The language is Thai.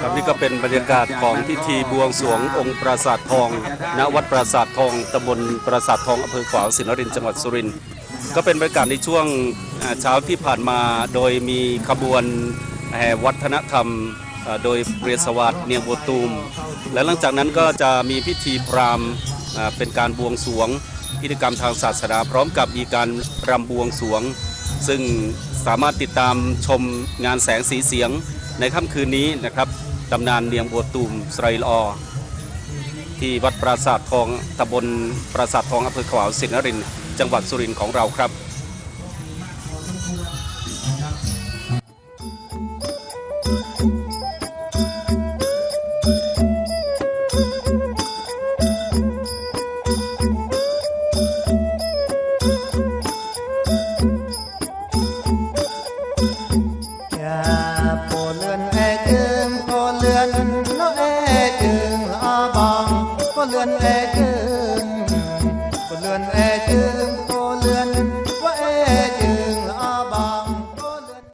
ครับนี่ก็เป็นบรรยากาศของพิธีบวงสรวงองค์ปราสาททอง ณ วัดปราสาททองตำบลปราสาททองอำเภอขวาวสินรินทร์จังหวัดสุรินทร์ ก็เป็นบรรยากาศในช่วงเช้าที่ผ่านมา โดยมีขบวนแห่วัฒนธรรม โดยเปรียสวัสดเนียงบัวตูม และหลังจากนั้นก็จะมีพิธีพราหมณ์เป็นการบวงสรวงพิธีกรรมทางศาสนาพร้อมกับมีการรำบวงสรวง ซึ่งสามารถติดตามชมงานแสงสีเสียง ในค่ำคืนนี้นะครับตำนานเนียงบัวตูมสไรลอ ที่วัดปราสาททองตำบลปราสาททองอำเภอขวาวสินนรินจังหวัดสุรินทร์ของเราครับ ពលឿនអែជើងពលឿននោះអែជើងអបងពលឿនអែជើងពលឿនអែជើង